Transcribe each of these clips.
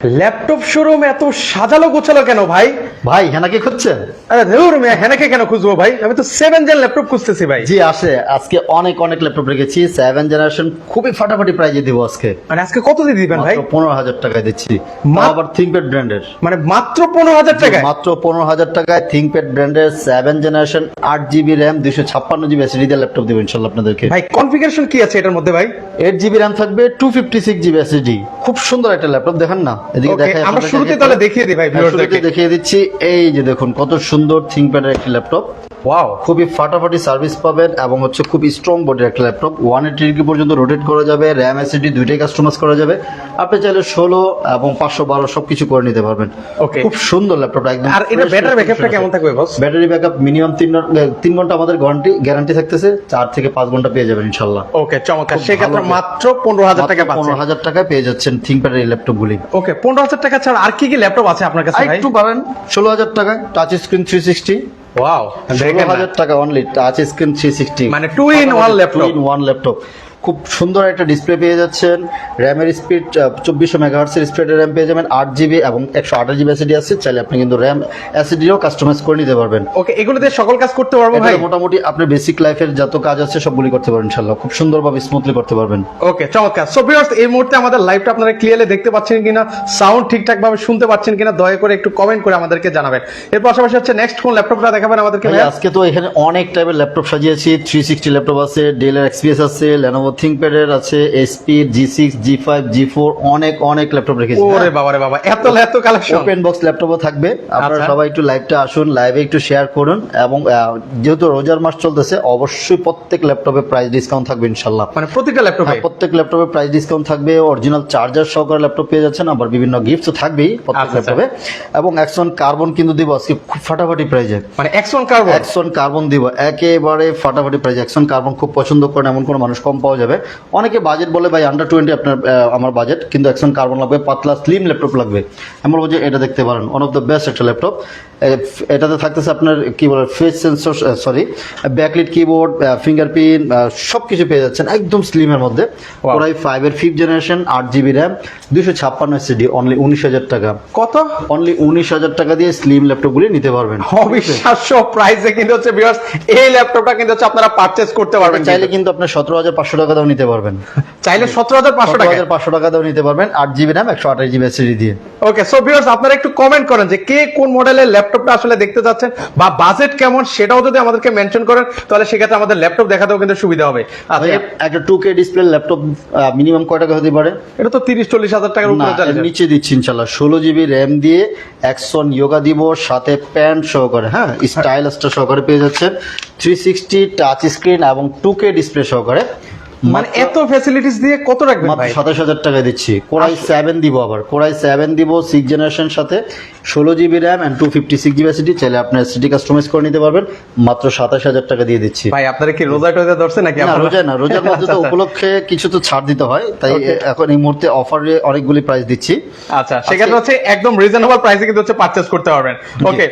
Laptop showroom এত সাজালো গোছালো কেন ভাই? ভাই হেনাকে খুঁজছেন? আরে ধুর মিয়া হেনাকে কেন খুঁজবো ভাই? আমি তো সেভেন জেন ল্যাপটপ খুঁজতেছি ভাই। জি আসে। আজকে অনেক অনেক ল্যাপটপ রেখেছি। সেভেন জেনারেশন খুবই ফাটাফাটি প্রাইজে দিব আজকে। মানে আজকে কত দিয়ে দিবেন ভাই? পনেরো হাজার টাকায় দিচ্ছি। আবার থিঙ্কপ্যাড ব্র্যান্ডের মানে মাত্র পনেরো হাজার টাকায়? মাত্র পনেরো হাজার টাকায় থিঙ্কপ্যাড ব্র্যান্ডের সেভেন জেনারেশন আট জিবি র্যাম দুশো ছাপ্পান্ন জিবি এসএসডি দিয়ে ল্যাপটপ দেবো ইনশাল্লাহ আপনাদেরকে। ভাই কনফিগারেশন কি আছে এটার মধ্যে ভাই? এইট জিবি র্যাম থাকবে two fifty six GB SSD খুব সুন্দর একটা ল্যাপটপ দেখেন না। এদিকে দেখাই আমরা শুরুতে তাহলে দেখিয়ে দিই ভাই হ্যাঁ, ভিউয়ারদেরকে দেখিয়ে দিচ্ছি। এই যে দেখুন কত সুন্দর থিংকপ্যাডের একটি ল্যাপটপ। ওয়াও খুবই ফাটাফাটি সার্ভিস পাবেন এবং হচ্ছে খুব স্ট্রং বডির একটা ল্যাপটপ ওয়ান এইটি ডিগ্রি পর্যন্ত রোটেট করা যাবে র্যাম এসিডি দুইটাই কাস্টমাইজ করা যাবে। আপনি চাইলে ষোলো এবং পাঁচশো বারো সব কিছু করে নিতে পারবেন। Okay. খুব সুন্দর ল্যাপটপটা একদম আর এটা ব্যাটারি ব্যাকআপটা কেমন থাকবে বস ব্যাটারি ব্যাকআপ মিনিমাম তিন তিন ঘণ্টা আমাদের গ্যারান্টি গ্যারান্টি থাকতেছে চার থেকে পাঁচ ঘণ্টা পেয়ে যাবেন ইনশাল্লাহ। ওকে চমৎকার। সেক্ষেত্রে মাত্র পনেরো হাজার টাকা পনেরো হাজার টাকায় পেয়ে যাচ্ছেন থিঙ্কপ্যাডের এই ল্যাপটপগুলি ওকে পনেরো হাজার টাকা ছাড়া আর কি কি ল্যাপটপ আছে আপনার কাছে একটু পাবেন ষোলো হাজার টাকায় touch screen three sixty wow দেখেন টাকা only touch screen three sixty মানে two in laptop two in one laptop খুব সুন্দর একটা ডিসপ্লে পেয়ে যাচ্ছেন। র্যামের স্পিড চব্বিশশো মেগাহার্সের স্পিডের র্যাম পেয়ে যাবেন আট জিবি এবং একশো আঠাশ জিবি এসিডি আছে চাইলে আপনি কিন্তু র্যাম এসিডিও কাস্টমাইজ করে নিতে পারবেন। ওকে এগুলো দিয়ে সকল কাজ করতে পারব ভাই? মোটামুটি আপনার বেসিক লাইফের যত কাজ আছে সবগুলি করতে পারবেন ইনশাল্লাহ খুব সুন্দরভাবে স্মুথলি করতে পারবেন। ওকে চমৎকার। সো ভিউয়ার্স এই মুহূর্তে আমাদের লাইভটা আপনারা ক্লিয়ারলি দেখতে পাচ্ছেন কিনা সাউন্ড ঠিকঠাক ভাবে শুনতে পাচ্ছেন কিনা দয়া করে একটু কমেন্ট করে আমাদেরকে জানাবেন। এর পাশাপাশি হচ্ছে নেক্সট কোন ল্যাপটপটা দেখাবেন আমাদেরকে আজকে তো এখানে অনেক টাইপের ল্যাপটপ সাজিয়েছি থ্রি সিক্সটি ল্যাপটপ আছে ডেলের এক্সপিএস আছে লেনোভো থিঙ্কপ্যাডের আছে SP G six G five G four অনেক অনেক ল্যাপটপ রেখেছি। ওরে বাবা রে বাবা এত এত কালেকশন ওপেন বক্স ল্যাপটপও থাকবে। আপনারা আচ্ছা। সবাই একটু লাইভটা আসুন লাইভে একটু শেয়ার করুন এবং যেহেতু রোজার মাস চলতেছে অবশ্যই প্রত্যেক ল্যাপটপে প্রাইস ডিসকাউন্ট থাকবে ইনশাল্লাহ মানে প্রতিটা ল্যাপটপে প্রত্যেক ল্যাপটপে প্রাইস ডিসকাউন্ট থাকবে অরিজিনাল চার্জার সহকারে ল্যাপটপ পেয়ে যাচ্ছেন আবার বিভিন্ন গিফটস তো থাকবেই প্রত্যেক আচ্ছা, আচ্ছা। ল্যাপটপে এবং অ্যাকশন কার্বন কিন্তু দিব আজকে খুব ফাটাফাটি প্রাইজে মানে এক্সন কার্বন অ্যাকশন কার্বন দিব একেবারে ফাটাফাটি প্রাইস অ্যাকশন কার্বন খুব পছন্দ করেন এমন কোনো মানুষ কম পাওয়া যাবে। অনেকে বাজেট বলে, ভাই আন্ডার টোয়েন্টি আপনার আমার বাজেট কিন্তু একশন কার্বন লাগবে, পাতলা স্লিম ল্যাপটপ লাগবে। আমি বলব যে, এটা দেখতে পারেন ওয়ান অফ দ্য বেস্ট একটা ল্যাপটপ এটাতে থাকতেছে আপনার কি বলে face sensor sorry backlit keyboard fingerprint সব কিছু পেয়ে যাচ্ছেন একদম স্লিমের মধ্যে. ওরাই ফাইভের ফিফথ জেনারেশন আট জিবি র্যাম দুশো ছাপ্পান্ন এসিডি অনলি উনিশ হাজার টাকা। কত? অনলি উনিশ হাজার টাকা দিয়ে স্লিম ল্যাপটপগুলি নিতে পারবেন। অবিশ্বাস্য প্রাইসে কিন্তু হচ্ছে ভিউয়ার্স এই ল্যাপটপটা কিন্তু হচ্ছে আপনারা পারচেজ করতে পারবেন চাইলে কিন্তু। আপনার সতেরো হাজার পাঁচশো টাকা দাও নিতে পারবেন। চাইলে সতেরো হাজার পাঁচশো টাকা। হাজার পাঁচশো টাকা দাও নিতে পারবেন আট জিবি র্যাম একশো আঠাশ জিবি এসএসডি দিয়ে। ওকে সো ভিউয়ার্স আপনারা একটু কমেন্ট করেন যে কে কোন মডেলের ল্যাপটপটা আসলে দেখতে যাচ্ছেন বা বাজেট কেমন সেটাও যদি আমাদেরকে মেনশন করেন তাহলে সেক্ষেত্রে আমাদের ল্যাপটপ দেখাতেও কিন্তু সুবিধা হবে। আচ্ছা। একটা two K display laptop minimum কয় টাকা হতে পারে? এটা তো তিরিশ চল্লিশ হাজার টাকার উপরে চলে নিচে দিচ্ছি ইনশাল্লাহ ষোলো জিবি র্যাম দিয়ে একশন ইয়োগা দিব সাথে প্যান্ট সহকারে হ্যাঁ স্টাইলাসটা সহকারে পেয়ে যাচ্ছেন। থ্রি সিক্সটি টাচ স্ক্রিন এবং টু কে ডিসপ্লে সহকারে। মানে এত ফ্যাসিলিটিস দিয়ে কত রাখবেন মাত্র ভাই? সাতাশ হাজার টাকা দিচ্ছি। কোরাই সেভেন দিব আবার। কোরাই সেভেন দিব সিক্স জেনারেশন সাথে। ষোলো GB RAM and two fifty six GB SSD চাইলে আপনার এসিডি কাস্টমাইজ করে নিতে পারবেন। মাত্র সাতাশ হাজার টাকা দিয়ে দিচ্ছি। ভাই আপনারা কি রোজা টোজা ধরছে নাকি? না আপনারা? রোজা না রোজার মধ্যে আচ্ছা, তো আচ্ছা। উপলক্ষে কিছু তো ছাড় দিতে হয়। তাই এখন এই মুহূর্তে অফারে অনেকগুলি প্রাইস দিচ্ছি। আচ্ছা সেক্ষেত্রে হচ্ছে একদম রিজনেবল প্রাইসে কিন্তু হচ্ছে পারচেজ করতে পারবেন। ওকে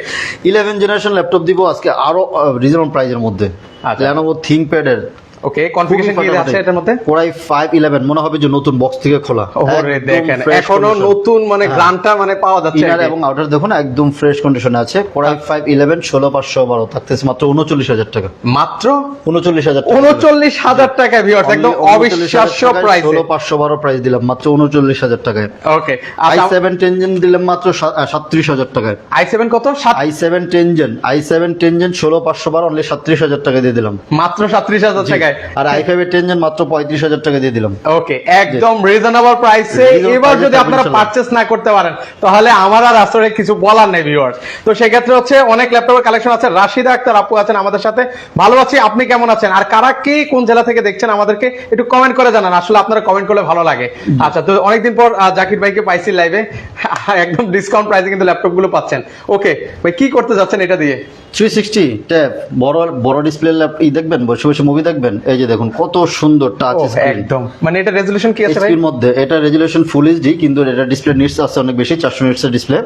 ইলেভেন জেনারেশন ল্যাপটপ দিব আজকে আরও রিজনেবল প্রাইসের মধ্যে। আচ্ছা। লেনোভো থিঙ্কপ্যাড এর ওকে কনফিগারেশন কি আছে এটার মধ্যে? কোরাই ফাইভ ইলেভেন মনে হবে যে নতুন বক্স থেকে খোলা। ওরে দেখেন এখনও নতুন মানে হ্যাঁ। গ্রানটা মানে পাওয়া যাচ্ছে ইনার এবং আউটার দেখুন একদম ফ্রেশ কন্ডিশনে আছে। কোরাই ফাইভ ইলেভেন ষোলো পাঁচশো বারো থাকতেছে মাত্র উনচল্লিশ হাজার টাকা। মাত্র? উনচল্লিশ হাজার উনচল্লিশ হাজার টাকা ভিউয়ার্স একদম অবিশ্বাস্য প্রাইস ষোলো পাঁচশো বারো প্রাইস দিলাম মাত্র উনচল্লিশ হাজার টাকায়। ওকে আই আচ্ছা সেভেন টেনজেন দিলাম মাত্র সাতত্রিশ হাজার টাকায়। আই সেভেন কত? সাত i seven ten gen i seven ten gen ষোলো পাঁচশো বারো অনলি সাতত্রিশ হাজার টাকা দিয়ে দিলাম। মাত্র সাত্রিশ হাজার টাকায় আর আই ফাইভ এর মাত্র পঁয়ত্রিশ হাজার টাকা দিয়ে দিলাম। ওকে একদম রিজনেবল প্রাইসে এবার যদি আপনারা পারচেস না করতে পারেন তাহলে আমার আর আসলে কিছু বলার নেই ভিউয়ার্স তো সেক্ষেত্রে হচ্ছে অনেক ল্যাপটপের কালেকশন আছে। রাশিদা আক্তার আপু আছেন আমাদের সাথে। ভালো আছি আপনি কেমন আছেন? আর কারা কে কোন জেলা থেকে দেখছেন আমাদেরকে একটু কমেন্ট করে জানান। আসলে আপনারা কমেন্ট করলে ভালো লাগে। আচ্ছা তো অনেকদিন পর জাকির ভাইকে পাইছি লাইভে একদম ডিসকাউন্ট প্রাইসে কিন্তু ল্যাপটপগুলো পাচ্ছেন। ওকে ভাই কি করতে যাচ্ছেন এটা দিয়ে? থ্রি সিক্সটি ট্যাব বড় বড় ডিসপ্লে ই দেখবেন? বসে বসে মুভি দেখবেন? এই যে দেখুন কত সুন্দর টাচ স্ক্রিন একদম। মানে এটা রেজলিউশন কি আছে ভাই? এইচপির মধ্যে এটা রেজুলেশন ফুল এইচডি কিন্তু এটা ডিসপ্লে নিটস আছে অনেক বেশি চারশো নিটসের ডিসপ্লে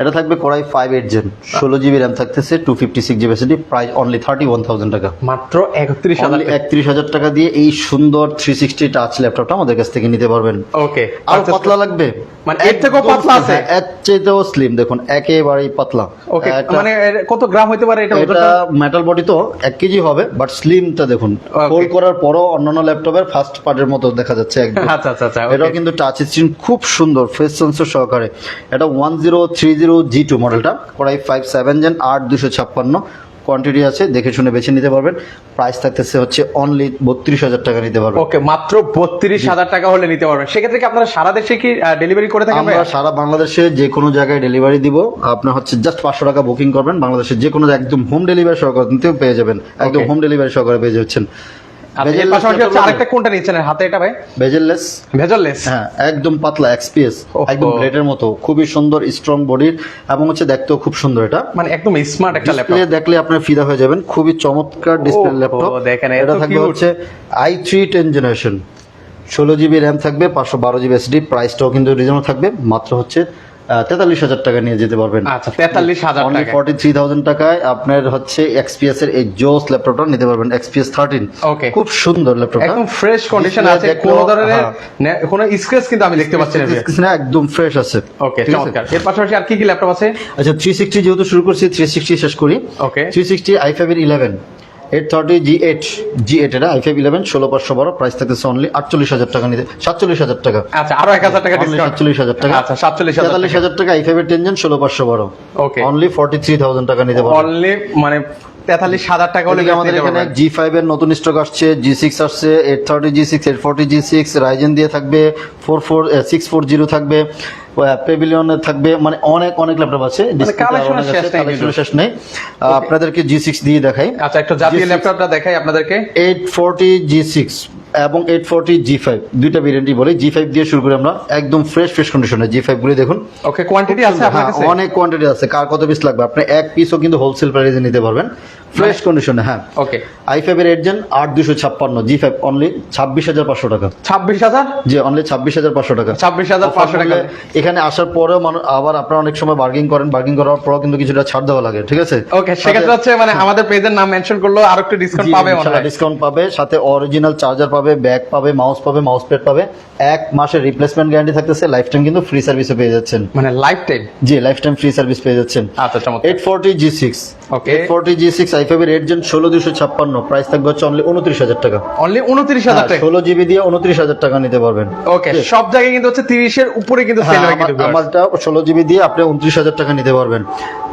এটা থাকবে core i five eight gen ষোলো জিবি র্যাম থাকতেছে two fifty six GB SSD price only thirty one thousand টাকা। মাত্র একত্রিশ হাজার অনলি একত্রিশ হাজার টাকা দিয়ে এই সুন্দর থ্রি সিক্সটি টাচ ল্যাপটপটা আমাদের কাছ থেকে নিতে পারবেন। ওকে আর পাতলা লাগবে? মানে এর থেকেও পাতলা আছে? হ্যাঁ, এর চাইতেও স্লিম দেখুন একেবারেই পাতলা। ওকে মানে কত গ্রাম হতে পারে এটা এটা মেটাল বডি তো এক কেজি হবে বাট স্লিমটা দেখুন. ফোল্ড করার পরও অন্যান্য ল্যাপটপের ফার্স্ট পার্টের মতো দেখা যাচ্ছে একদম। আচ্ছা আচ্ছা আচ্ছা এটাও কিন্তু টাচ স্ক্রিন খুব সুন্দর ফেস সেন্সর সহকারে। এটা one zero three zero G two মডেলটা core i five seven gen আট দুশো ছাপ্পান্ন কোয়ান্টিটি আছে দেখে শুনে বেছে নিতে পারবেন। প্রাইস থাকতেছে হচ্ছে অনলি বত্রিশ হাজার টাকা নিতে পারবেন। ওকে মাত্র বত্রিশ হাজার টাকা হলে নিতে পারবেন। সেক্ষেত্রে কি আপনারা সারা দেশে কি ডেলিভারি করে থাকেন আমরা সারা বাংলাদেশে যে কোনো জায়গায় ডেলিভারি দিব। আপনার হচ্ছে জাস্ট পাঁচশো টাকা বুকিং করবেন। বাংলাদেশের যে কোনো একদম হোম ডেলিভারি সহকারে পেয়ে যাবেন। একদম হোম ডেলিভারি সহকারে পেয়ে যাচ্ছেন। এর পাশাপাশি হচ্ছে আরেকটা কোনটা নিচ্ছেন হাতে এটা ভাই? Bezelless bezelless? হ্যাঁ একদম পাতলা এক্সপিএস একদম ব্লেডের মতো খুবই সুন্দর স্ট্রং বডির এবং হচ্ছে দেখতেও খুব সুন্দর এটা। মানে একদম স্মার্ট একটা ল্যাপটপ দেখলে আপনার ফিদা হয়ে যাবেন খুবই চমৎকার ডিসপ্লে ল্যাপটপ দেখেন, এটা থাকবে হচ্ছে আই থ্রি টেন জেনারেশন ষোলো জিবি র্যাম থাকবে পাঁচশো বারো জিবি এসডি প্রাইসটাও কিন্তু রিজনেবল থাকবে মাত্র হচ্ছে তেতাল্লিশ হাজার টাকা নিয়ে যেতে পারবেন। আচ্ছা তেতাল্লিশ হাজার অনলি টাকা। ফর্টি থ্রি থাউজেন্ড টাকায় আপনার হচ্ছে এক্সপিএস এর এই জোস ল্যাপটপটা নিতে পারবেন এক্সপিএস থার্টিন Okay. খুব সুন্দর ল্যাপটপটা। একদম ফ্রেশ কন্ডিশন আছে কোনো ধরনের হ্যাঁ। কোনো স্ক্র্যাচ কিন্তু আমি দেখতে পাচ্ছি না একদম ফ্রেশ আছে। ওকে চমৎকার। এর পাশাপাশি আর কি কি ল্যাপটপ আছে? আচ্ছা থ্রি সিক্সটি যেহেতু শুরু করছি থ্রি সিক্সটি শেষ করি। Okay three sixty I five এর eleven eight thirty G eight G eight এটা আইফাইভ ইলেভেন ষোলো পাঁচশো বারো প্রাইস থাকতেছে অনলি আটচল্লিশ হাজার টাকা নিতে সাতচল্লিশ হাজার টাকা। আচ্ছা আরও এক হাজার টাকা সাতচল্লিশ হাজার টাকা। আচ্ছা সাতচল্লিশ তেতাল্লিশ হাজার টাকা আই ফাইভ এর টেনজন ষোলো পাঁচশো বারো। Okay only forty three thousand টাকা নিতে পারবেন অনলি মানে তেতাল্লিশ হাজার টাকা হলে আমাদের এখানে জি ফাইভ এর নতুন স্টক আসছে জি সিক্স আসছে eight thirty G six eight forty G six Ryzen দিয়ে থাকবে four four six four zero থাকবে পেভিলিয়নের থাকবে মানে অনেক অনেক ল্যাপটপ আছে collection অনেক শেষ নেই আপনাদেরকে জি সিক্স দিয়ে দেখাই। আচ্ছা একটু জাতীয় ল্যাপটপটা দেখাই আপনাদেরকে। এইট ফোরটি জি সিক্স এবং এইট ফোরটি জি ফাইভ দুইটা ভেরিয়েন্টই বলি জি ফাইভ দিয়ে শুরু করি আমরা একদম ফ্রেশ ফ্রেশ কন্ডিশনে জি ফাইভ গুলি দেখুন। ওকে কোয়ান্টিটি আছে হ্যাঁ, অনেক কোয়ান্টিটি আছে কার কত পিস লাগবে? আপনি এক পিসও কিন্তু হোলসেল প্রাইসে নিতে পারবেন। ফ্রেশ কন্ডিশনে হ্যাঁ। ওকে আই ফাইভের এইট জেন আট দুশো ছাপ্পান্ন জি ফাইভ অনলি ছাব্বিশ হাজার পাঁচশো টাকা। ছাব্বিশ হাজার? জি অনলি ছাব্বিশ হাজার পাঁচশো টাকা। ছাব্বিশ হাজার পাঁচশো টাকা। এখানে আসার পরেও মানুষ আবার আপনারা অনেক সময় বার্গিং করেন বার্গিং করার পরও কিন্তু কিছুটা ছাড় দেওয়া লাগে ঠিক আছে? ওকে সেক্ষেত্রে হচ্ছে মানে আমাদের পেজের নাম মেনশন করল আরও একটু ডিসকাউন্ট পাবে ডিসকাউন্ট পাবে সাথে অরিজিনাল চার্জার পাবে ব্যাগ পাবে মাউস পাবে মাউস প্যাড পাবে। এক মাসের রিপ্লেসমেন্ট গ্যারান্টি থাকতেছে লাইফ টাইম কিন্তু ফ্রি সার্ভিসে পেয়ে যাচ্ছেন। মানে লাইফ টাইম জি লাইফ টাইম ফ্রি সার্ভিস পেয়ে যাচ্ছেন। আচ্ছা চমৎকার। Eight forty G six okay eight forty G six i ফাইভের এইট জেন ষোলো দুশো ছাপ্পান্ন। প্রাইস থাকবে হচ্ছে অনলি উনত্রিশ হাজার টাকা। অনলি উনত্রিশ হাজার টাকা। ষোলো জিবি দিয়ে উনত্রিশ হাজার টাকা নিতে পারবেন। ওকে সব জায়গায় কিন্তু হচ্ছে তিরিশের উপরে কিন্তু সেল হ্যাঁ, হয় কিন্তু আমারটা ষোলো জিবি দিয়ে আপনি উনত্রিশ হাজার টাকা নিতে পারবেন।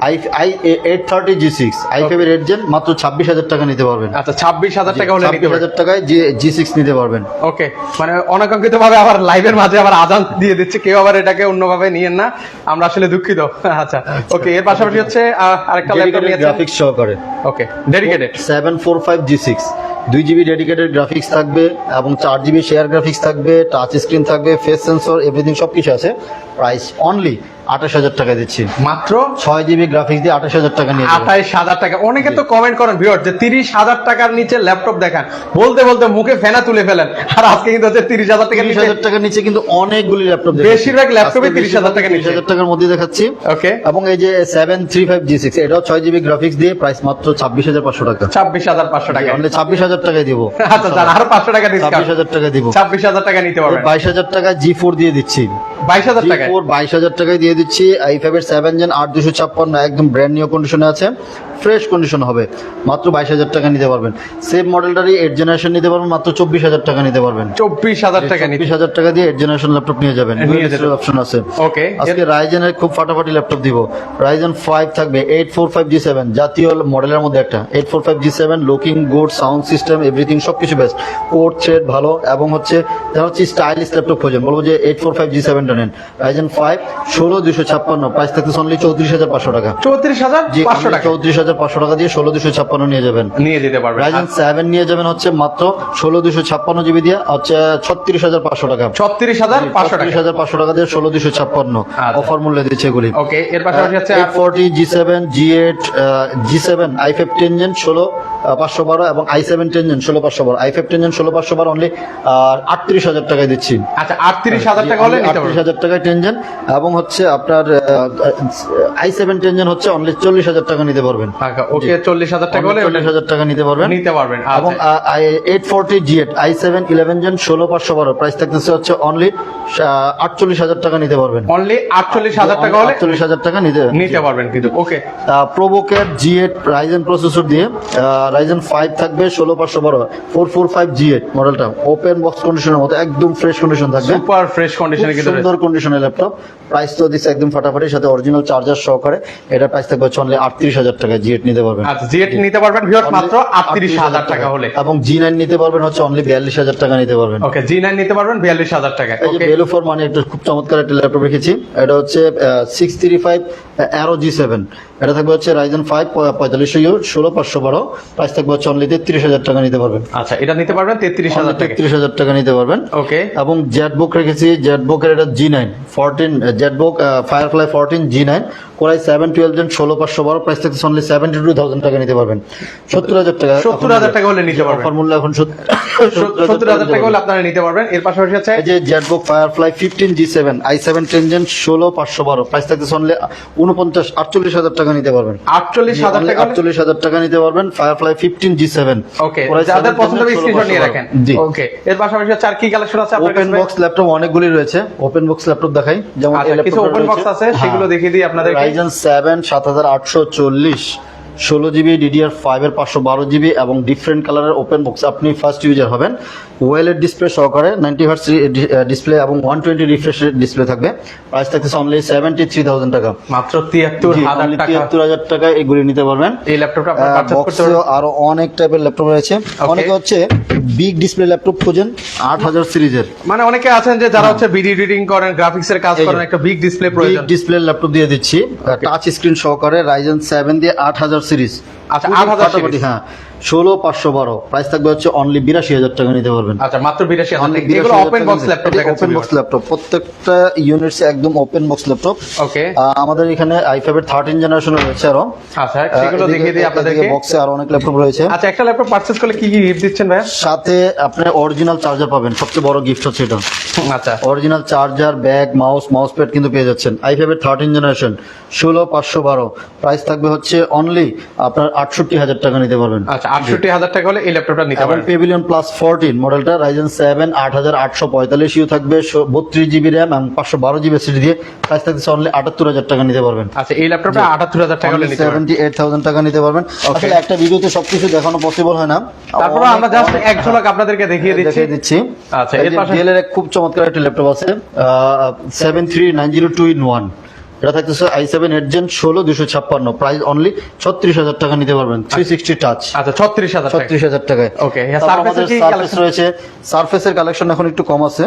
I i eight thirty G six i ফাইভের এইট জেন মাত্র ছাব্বিশ হাজার টাকা নিতে পারবেন। আচ্ছা ছাব্বিশ হাজার টাকা হলে ছাব্বিশ হাজার টাকায় জি সিক্স নিতে পারবেন। ওকে মানে অনাকাঙ্ক্ষিত ভাবে আবার লাইভের মাঝে আবার আজান দিয়ে দিচ্ছে। কেউ আবার এটাকে অন্যভাবে নিয়েন না। আমরা আসলে দুঃখিত। আচ্ছা ওকে এর পাশাপাশি হচ্ছে আরেকটা ল্যাপটপ নিয়েছেন। গ্রাফিক্স সহকারে। Okay dedicated seven four five G six দুই জিবি ডেডিকেটেড গ্রাফিক্স থাকবে এবং চার জিবি শেয়ার গ্রাফিক্স থাকবে টাচ স্ক্রিন থাকবে ফেস সেন্সর এভরিথিং সব কিছু আছে। প্রাইস অনলি আঠাশ হাজার টাকা দিচ্ছি। মাত্র? ছয় জিবি গ্রাফিক্স দিয়ে আঠাশ হাজার টাকা নিয়ে আঠাইশ হাজার টাকা। অনেকে তো কমেন্ট করেন ভিউয়ার যে তিরিশ হাজার টাকার নিচে ল্যাপটপ দেখান। বলতে বলতে মুখে ফেনা তুলে ফেলেন। আর আজকে কিন্তু হচ্ছে তিরিশ হাজার টাকার তিরিশ হাজার টাকার নিচে কিন্তু অনেকগুলি ল্যাপটপ বেশিরভাগ ল্যাপটপই 30,000 টাকার নিচে। হাজার টাকার মধ্যে দেখাচ্ছি। ওকে এবং এই যে seven three five G six এটাও ছয় জিবি গ্রাফিক্স দিয়ে প্রাইস মাত্র ছাব্বিশ হাজার পাঁচশো টাকা। ছাব্বিশ হাজার পাঁচশো টাকা। অনলি ছাব্বিশ হাজার টাকায় দিব। আচ্ছা জান আরও পাঁচশো টাকা ছাব্বিশ হাজার টাকা দিব। ছাব্বিশ হাজার টাকা নিতে পারবেন। বাইশ হাজার টাকা জি ফোর দিয়ে দিচ্ছি। বাইশ হাজার টাকা বাইশ হাজার টাকায় দিয়ে দিচ্ছি আই ফাইভ এর সেভেন জেন আট দুশো ছাপ্পান্ন একদম ব্র্যান্ড নিউ কন্ডিশনে আছে। ফ্রেশ কন্ডিশন হবে। মাত্র বাইশ হাজার টাকা নিতে পারবেন। সেম মডেলটারই এইট জেনারেশন নিতে পারবেন মাত্র চব্বিশ হাজার টাকা নিতে পারবেন। চব্বিশ হাজার টাকা চব্বিশ হাজার টাকা দিয়ে এইট জেনারেশন ল্যাপটপ নিয়ে যাবেন। অপশন আছে। ওকে আজকে রাইজেনের খুব ফাটাফাটি ল্যাপটপ দিব। রাইজেন ফাইভ থাকবে eight four five G seven জাতীয় মডেলের মধ্যে একটা। Eight four five G seven looking good sound system everything সবকিছু বেস্ট কোড থ্রেড ভালো এবং হচ্ছে যারা হচ্ছে স্টাইলিশ ল্যাপটপ খোঁজেন বলব যে এইট ফোর ফাইভ জি সেভেনটা নেন। রাইজেন ফাইভ ষোলো দুশো ছাপ্পান্ন প্রাইস থাকতেছে অনলি চৌত্রিশ হাজার পাঁচশো টাকা। চৌত্রিশ হাজার পাঁচশো টাকা। চৌত্রিশ হাজার হাজার পাঁচশো টাকা দিয়ে ষোলো দুশো ছাপ্পান্ন নিয়ে যাবেন। নিয়ে যেতে পারবেন। রাইজেন সেভেন নিয়ে যাবেন হচ্ছে মাত্র ষোলো দুশো ছাপ্পান্ন জিবি দিয়ে হচ্ছে ছত্রিশ হাজার পাঁচশো টাকা। ছত্রিশ হাজার পাঁচশো ছত্রিশ হাজার পাঁচশো টাকা দিয়ে ষোলো দুশো ছাপ্পান্ন আচ্ছা। অফার মূল্যে দিচ্ছে এগুলি। ওকে এর পাশাপাশি হচ্ছে forty G seven G eight G seven i five ten gen ষোলো পাঁচশো বারো এবং আই সেভেন টেনজেন ষোলো পাঁচশো বারো। আই ফাইভ টেনজেন ষোলো পাঁচশো বারো অনলি আটত্রিশ হাজার টাকায় দিচ্ছি। আচ্ছা আটত্রিশ হাজার টাকা হলে আটত্রিশ হাজার টাকায় টেনজেন এবং হচ্ছে আপনার আই সেভেন টেনজেন হচ্ছে অনলি চল্লিশ হাজার টাকা নিতে পারবেন। ওকে চল্লিশ হাজার টাকা হলে চল্লিশ হাজার টাকা নিতে পারবেন। নিতে পারবেন এবং আচ্ছা eight forty G eight i seven eleven gen ষোলো পাঁচশো বারো। প্রাইস থাকতেছে হচ্ছে অনলি আটচল্লিশ হাজার টাকা নিতে পারবেন। অনলি আটচল্লিশ হাজার টাকা হলে আটচল্লিশ হাজার টাকা নিতে নিতে পারবেন কিন্তু ওকে। প্রোবোকের জি এইট রাইজেন প্রসেসর দিয়ে রাইজেন ফাইভ থাকবে ষোলো পাঁচশো বারো। Four four five G eight মডেলটা ওপেন বক্স কন্ডিশনের মতো একদম ফ্রেশ কন্ডিশন থাকবে। সুপার ফ্রেশ কন্ডিশনে খুব কিন্তু সুন্দর কন্ডিশনের ল্যাপটপ প্রাইস তো দিচ্ছে একদম ফাটাফাটি সাথে অরিজিনাল চার্জার সহকারে। এটা প্রাইস থাকবে হচ্ছে অনলি আটত্রিশ হাজার টাকা জি এইট নিতে পারবেন। আচ্ছা জিএট নিতে পারবেন ভিউয়ার্স মাত্র আটত্রিশ হাজার টাকা হলে। এবং জি নাইন নিতে পারবেন হচ্ছে অনলি বিয়াল্লিশ হাজার টাকা নিতে পারবেন। ওকে জি নাইন নিতে পারবেন বিয়াল্লিশ হাজার টাকা এই যে ওকে ভ্যালু ফর মানে একটা খুব চমৎকার একটা ল্যাপটপ রেখেছি। এটা হচ্ছে six three five aero G seven এটা থাকবে হচ্ছে রাইজেন ফাইভ পঁয়তাল্লিশশো ইউ ষোলো পাঁচশো বারো। প্রাইস থাকবে হচ্ছে অনলি তেত্রিশ হাজার টাকা নিতে পারবেন। আচ্ছা এটা নিতে পারবেন তেত্রিশ হাজার তেত্রিশ হাজার টাকা নিতে পারবেন। ওকে এবং জেটবুক রেখেছি জেটবুকের এটা G nine fourteen ZBook Firefly fourteen G nine core i seven twelve gen ষোলো পাঁচশো বারো। প্রাইস থাকছে অনলি সেভেন্টি টু থাউজেন্ড টাকা নিতে পারবেন। সত্তর হাজার টাকা সত্তর হাজার টাকা হলে নিতে পারবেন। অফার মূল্য এখন সত্তর হাজার টাকা হলে আপনারা নিতে পারবেন। এর পাশাপাশি এই যে ZBook Firefly fifteen G seven i seven ten gen ষোলো পাঁচশো বারো। প্রাইস থাকতেছে অনলি উনপঞ্চাশ আটচল্লিশ হাজার টাকা নিতে পারবেন। আটচল্লিশ হাজার টাকা আটচল্লিশ হাজার টাকা নিতে পারবেন Firefly fifteen G seven okay যাদের পছন্দ হবে স্ক্রিনশট নিয়ে রাখেন। জি। ওকে এর পাশাপাশি আর কি কালেকশন আছে ওপেন বক্স ল্যাপটপ অনেকগুলি রয়েছে। ওপেন বক্স ল্যাপটপ দেখাই যেমন আচ্ছা, কিছু open box আছে, সেগুলো দেখিয়ে দিই আপনাদের রাইজেন সেভেন সাত হাজার আটশো চল্লিশ ষোলো জিবি ডিডিআর ফাইভ এর পাঁচশো বারো জিবি এবং ডিফারেন্ট কালারের ওপেন বক্স আপনি ফার্স্ট ইউজার হবেন। ওয়েলের ডিসপ্লে সহকারে নাইনটি হার্স ডিসপ্লে এবং ওয়ান টোয়েন্টি রিফ্রেশ ডিসপ্লে থাকবে। প্রাইস থাকতেছে অনলি সেভেন্টি থ্রি থাউজেন্ড টাকা। মাত্র তিয়াত্তর হাজার টাকা। তিয়াত্তর হাজার টাকা এগুলি নিতে পারবেন। এই ল্যাপটপটা আরও অনেক টাইপের ল্যাপটপ রয়েছে। অনেকে হচ্ছে বিগ ডিসপ্লে ল্যাপটপ খোঁজেন আট হাজার সিরিজের। মানে অনেকে আছেন যে যারা হচ্ছে ভিডিও এডিটিং করেন গ্রাফিক্স এর কাজ করেন একটা বিগ ডিসপ্লে বিগ প্রয়োজন। ডিসপ্লে ল্যাপটপ দিয়ে দিচ্ছি। টাচ স্ক্রিন সহকারে রাইজেন সেভেন দিয়ে আট হাজার সিরিজ। আচ্ছা, 8000 series। হ্যাঁ। ষোলো পাঁচশো বারো। প্রাইস থাকবে হচ্ছে অনলি বিরাশি হাজার টাকা নিতে পারবেন। আচ্ছা মাত্র বিরাশি হাজার Only টাকা। এগুলো 82,000 open box laptop open box laptop প্রত্যেকটা ইউনিটস একদম ওপেন বক্স ল্যাপটপ ওকে আমাদের এখানে আই ফাইভ এর থার্টিন জেনারেশন রয়েছে আরও। আচ্ছা সেগুলো দেখিয়ে দিই আপনাদেরকে। বক্সে আরও অনেক ল্যাপটপ রয়েছে। আচ্ছা একটা ল্যাপটপ পারচেজ করলে কি কি গিফট দিচ্ছেন ভাই সাথে আপনি অরিজিনাল চার্জার পাবেন। সবচেয়ে বড় গিফট হচ্ছে এটা। আচ্ছা। Original charger bag mouse mouse pad কিন্তু পেয়ে যাচ্ছেন। আই ফাইভের থার্টিন জেনারেশন ষোলো পাঁচশো বারো। প্রাইস থাকবে হচ্ছে অনলি আপনার আটষট্টি হাজার টাকা নিতে পারবেন। আচ্ছা আটষট্টি হাজার টাকা হলে এই ল্যাপটপটা নিতে পারেন। পেভিলিয়ন প্লাস ফোরটিন মডেলটা রাইজেন সেভেন আট হাজার আটশো পঁয়তাল্লিশ ইউ থাকবে বত্রিশ জিবি র্যাম এবং পাঁচশো বারো জিবি সিডি দিয়ে। প্রাইস থাকছে অনলি আটাত্তর হাজার টাকা নিতে পারবেন। আচ্ছা এই ল্যাপটপটা আটাত্তর হাজার টাকা নিতে সেভেন্টি এইট থাউজেন্ড টাকা নিতে পারবেন। আসলে একটা ভিডিওতে সবকিছু দেখানো পসিবল হয় না। তারপরে আমরা জাস্ট এক ঝলক আপনাদেরকে দেখিয়ে দিচ্ছি দেখিয়ে দিচ্ছি। আচ্ছা, এর পাশে- এক খুব চমৎকার একটা ল্যাপটপ আছে seven three nine zero two in one এটা থাকতেছে আই সেভেন ষোলো দুশো ছাপ্পান্ন। প্রাইস অনলি ছত্রিশ হাজার টাকা নিতে পারবেন। থ্রি সিক্সটি টাচ আচ্ছা ছত্রিশ হাজার ছত্রিশ হাজার টাকায়। Okay, তারপর Surface এর আমাদের সার্ফেস রয়েছে। সার্ফেসের কালেকশন এখন একটু কম আছে।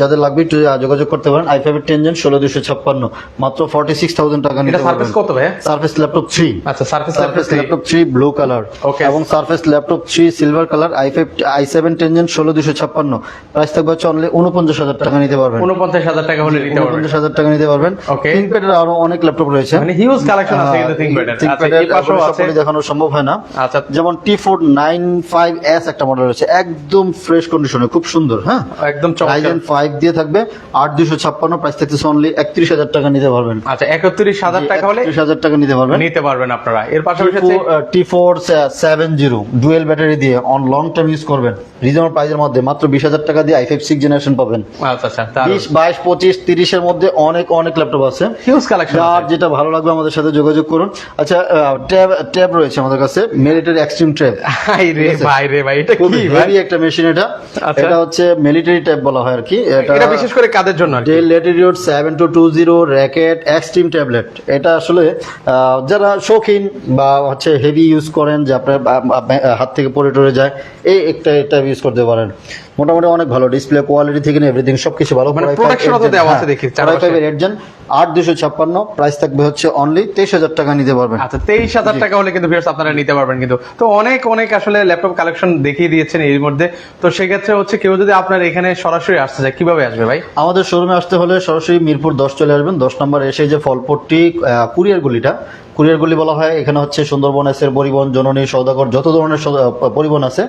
যাদের লাগবে একটু যোগাযোগ করতে পারেন। আই ফাইভ টেন জেন ষোলো দুশো ছাপ্পান্ন। মাত্র ফর্টি সিক্স থাউজেন্ড টাকা নিতে পারবেন। কত ভাই সার্ফেস ল্যাপটপ থ্রি আচ্ছা service Surface laptop three blue colour Okay. এবং Surface laptop three silver colour i five i seven ten gen ষোলো দুশো ছাপ্পান্ন। প্রাইস থাকবে হচ্ছে অনলি উনপঞ্চাশ হাজার টাকা নিতে পারবেন। উনপঞ্চাশ হাজার টাকা হলে উনপঞ্চাশ হাজার টাকা নিতে পারবেন। Okay. আরও অনেক ল্যাপটপ রয়েছে। মানে হিউজ কালেকশন আছে কিন্তু থিংকপ্যাডের আচ্ছা এই পাশেও আছে? দেখানো সম্ভব হয় না। আচ্ছা। যেমন T four nine five S একটা মডেল রয়েছে একদম ফ্রেশ কন্ডিশনে খুব সুন্দর হ্যাঁ? একদম চমৎকার। দিয়ে থাকবে আট দুশো ছাপ্পান্ন প্রাইস থাকতেছে অনলি একত্রিশ হাজার টাকা নিতে পারবেন। আচ্ছা একত্রিশ হাজার টাকা হলে একত্রিশ হাজার টাকা নিতে পারবেন। নিতে পারবেন আপনারা। এর পাশাপাশি ডুয়েল ব্যাটারি দিয়ে অন লং টার্ম ইউজ করবেন। রিজনেবল প্রাইসের মধ্যে মাত্র বিশ হাজার টাকা দিয়ে আই ফাইভ সিক্স জেনারেশন পাবেন। আচ্ছা আচ্ছা তার বিশ বাইশ পঁচিশ তিরিশের মধ্যে অনেক অনেক ল্যাপটপ আছে। হিউজ কালেকশন যার যেটা ভালো লাগবে আমাদের সাথে যোগাযোগ করুন। আচ্ছা ট্যাব ট্যাব রয়েছে আমাদের কাছে মিলিটারি এক্সট্রিম ট্যাব হাই রে ভাই রে ভাই এটা কি ভাই? একটা মেশিন এটা। আচ্ছা। এটা হচ্ছে মিলিটারি ট্যাব বলা হয় আর কি। এটা বিশেষ করে কাদের জন্য আর কি? Dell Latitude seven two two zero rugged extreme tablet এটা আসলে যারা শৌখিন বা হচ্ছে হেভি ইউজ করেন যে আপনার হাত থেকে পড়ে টরে যায় এই একটা ট্যাব ইউজ করতে পারেন। মোটামুটি অনেক ভালো। ডিসপ্লে কোয়ালিটি থেকে নিয়ে এভরিথিং সবকিছু ভালো। মানে Core i5 protection ও তো দেওয়া আছে হ্যাঁ, দেখি, Core চারপাশে। i5 এর দুশো ছাপ্পান্ন প্রাইস থাকবে হচ্ছে অনলি তেইশ হাজার টাকা নিতে পারবেন। আচ্ছা তেইশ হাজার টাকা হলে কিন্তু ভিউয়ার্স আপনারা নিতে পারবেন কিন্তু। তো অনেক অনেক আসলে ল্যাপটপ কালেকশন দেখিয়ে দিয়েছেন এর মধ্যে। তো সেক্ষেত্রে হচ্ছে কেউ যদি আপনার এখানে সরাসরি আসতে চায় কীভাবে আসবে ভাই? আমাদের শোরুমে আসতে হলে সরাসরি মিরপুর দশ চলে আসবেন। দশ নম্বর এসে যে ফলপট্টি কুরিয়ার গুলিটা কুরিয়ার গুলি বলা হয়। এখানে হচ্ছে সুন্দরবন এসের পরিবহন, জননী সৌদাগর যত ধরনের পরিবহন আছে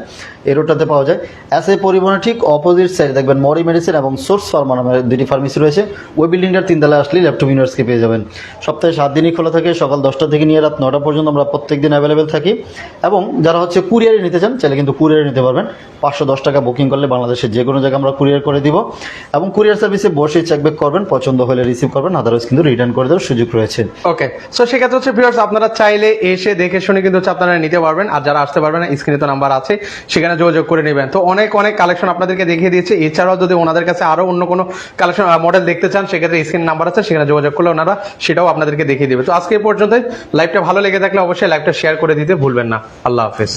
এই রোডটাতে পাওয়া যায়। এস এ পরিবহনের ঠিক অপোজিট সাইড দেখবেন মরি মেডিসিন এবং সোর্স ফার্মা নামের দুটি ফার্মেসি রয়েছে। ওই বিল্ডিংটার তিনতলায় আসলেই ল্যাপটপ ইউনিভার্সকে পেয়ে যাবেন। সপ্তাহে সাত দিনই খোলা থাকে, সকাল দশটা থেকে নিয়ে রাত নটা পর্যন্ত আমরা প্রত্যেক দিন অ্যাভেলেবেল থাকি। এবং যারা হচ্ছে কুরিয়ারে নিতে চান, চাইলে কিন্তু কুরিয়ারে নিতে পারবেন। পাঁচশো দশ টাকা বুকিং করলে বাংলাদেশের যে কোনো জায়গায় আমরা কুরিয়ার করে দিব। এবং কুরিয়ার সার্ভিসে বসে চেকব্যাক করবেন, পছন্দ হলে রিসিভ করবেন আদারওয়াইজ কিন্তু রিটার্ন করে দেওয়ার সুযোগ রয়েছে। ওকে সো সেক্ষেত্রে হচ্ছে ভিউয়ার্স আপনারা চাইলে এসে দেখে শুনে কিন্তু হচ্ছে আপনারা নিতে পারবেন। আর যারা আসতে পারবেন স্ক্রিনে তো নাম্বার আছে, সেখানে যোগাযোগ করে নেবেন। তো অনেক অনেক কালেকশন আপনাদেরকে দেখিয়ে দিয়েছে। এছাড়াও যদি ওনাদের কাছে আরও অন্য কোনো কালেকশন মডেল দেখতে চান, সেক্ষেত্রে স্ক্রিন নাম্বার আছে, সেখানে যোগাযোগ করলে ওনারা সেটাও আপনাদেরকে দেখিয়ে দেবে। তো আজকে পর্যন্ত লাইভটা ভালো লেগে থাকলে অবশ্যই লাইভটা শেয়ার করে দিতে ভুলবেন না। আল্লাহ হাফেজ।